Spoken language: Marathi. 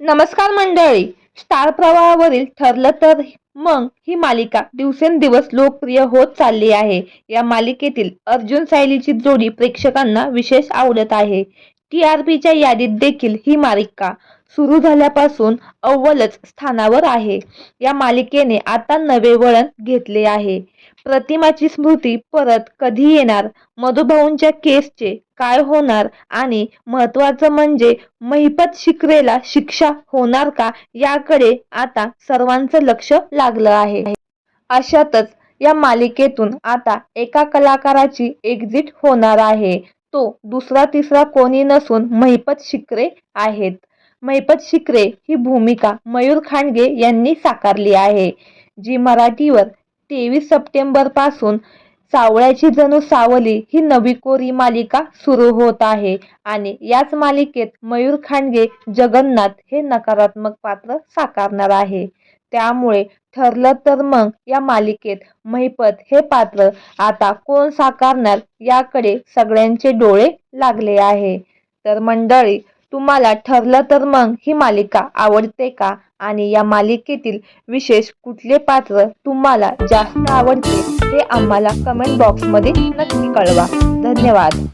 नमस्कार मंडळी. स्टार प्रवाहावरील ठरलं तर मग ही मालिका दिवसेंदिवस लोकप्रिय होत चालली आहे. या मालिकेतील अर्जुन सायलीची जोडी प्रेक्षकांना विशेष आवडत आहे. टी आर पीच्या यादीत देखील ही मालिका सुरू झाल्यापासून अव्वलच स्थानावर आहे. या मालिकेने आता नवे वळण घेतले आहे. प्रतिमाची स्मृती परत कधी येणार? मधुभाऊंच्या केसचे काय होणार? आणि महत्वाचं म्हणजे महिपत शिकरेला शिक्षा होणार का? याकडे आता सर्वांचं लक्ष लागलं आहे. अशातच या मालिकेतून आता एका कलाकाराची एक्झिट होणार आहे. तो दुसरा तिसरा कोणी नसून महिपत शिकरे आहेत. महिपत शिकरे ही भूमिका मयूर खांडगे यांनी साकारली आहे जी मराठीवर तेवीस सप्टेंबरपासून सावळ्याची जणू सावली ही नवी कोरी मालिका सुरू होत आहे आणि याच मालिकेत मयूर खांडगे जगन्नाथ हे नकारात्मक पात्र साकारणार आहे. त्यामुळे ठरलं तर मग या मालिकेत महिपत हे पात्र आता कोण साकारणार याकडे सगळ्यांचे डोळे लागले आहे. तर मंडळी तुम्हाला ठरलं तर मग ही मालिका आवडते का? आणि या मालिकेतील विशेष कुठले पात्र तुम्हाला जास्त आवडते हे आम्हाला कमेंट बॉक्समध्ये नक्की कळवा. धन्यवाद.